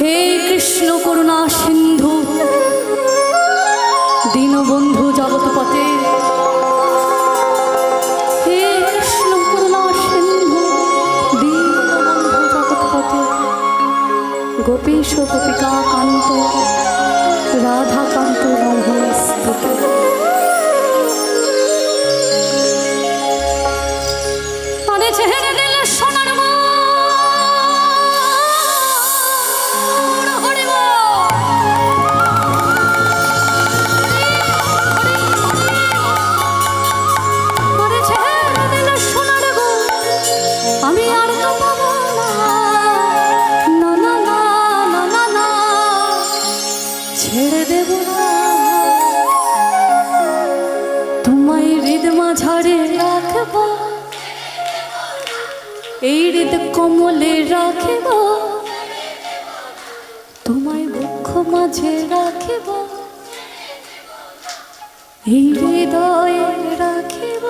হে কৃষ্ণ করুণা সিন্ধু দীনবন্ধু জগৎপথে। হে কৃষ্ণ করুণা সিন্ধু দীনবন্ধু গোপীশ গোপিকা কান্ত হৃদ কমলে রাখিব। তোমায় বক্ষ মাঝে রাখিব। এই হৃদয়ে রাখিব।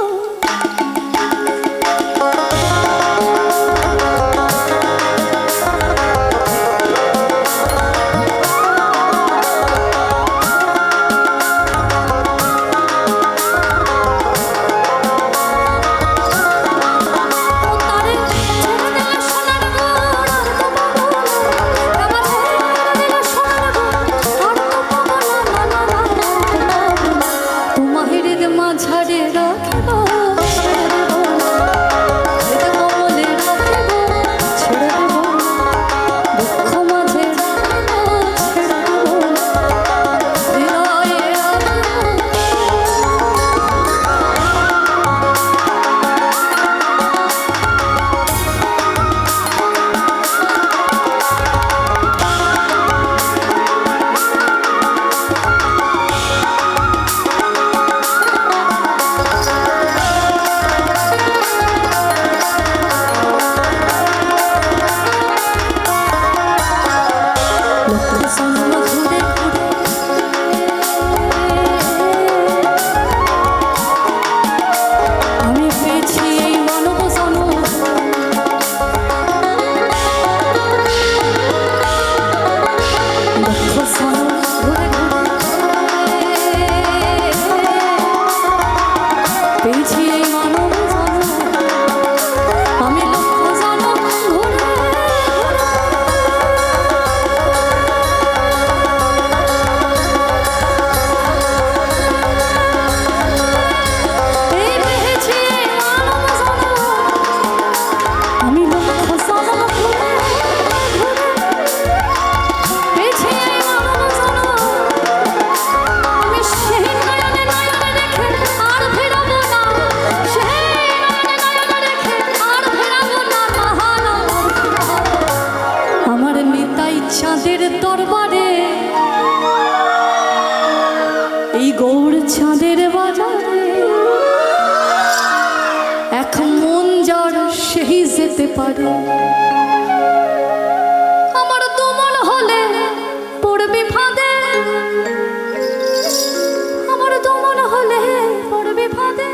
এই গৌর চাঁদের বাজারে। এখন মন যার সেই যেতে পারে। আমার দুমন হলে পড়বি ফাঁদে। আমার দুমন হলে পড়বি ফাঁদে।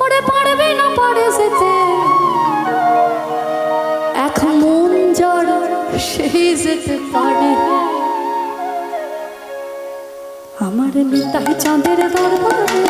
ওরে পারবে না পারে যেতে। এখন মন যার সেই যেতে পারে। আমার নিতাই চাঁদের দরবারে।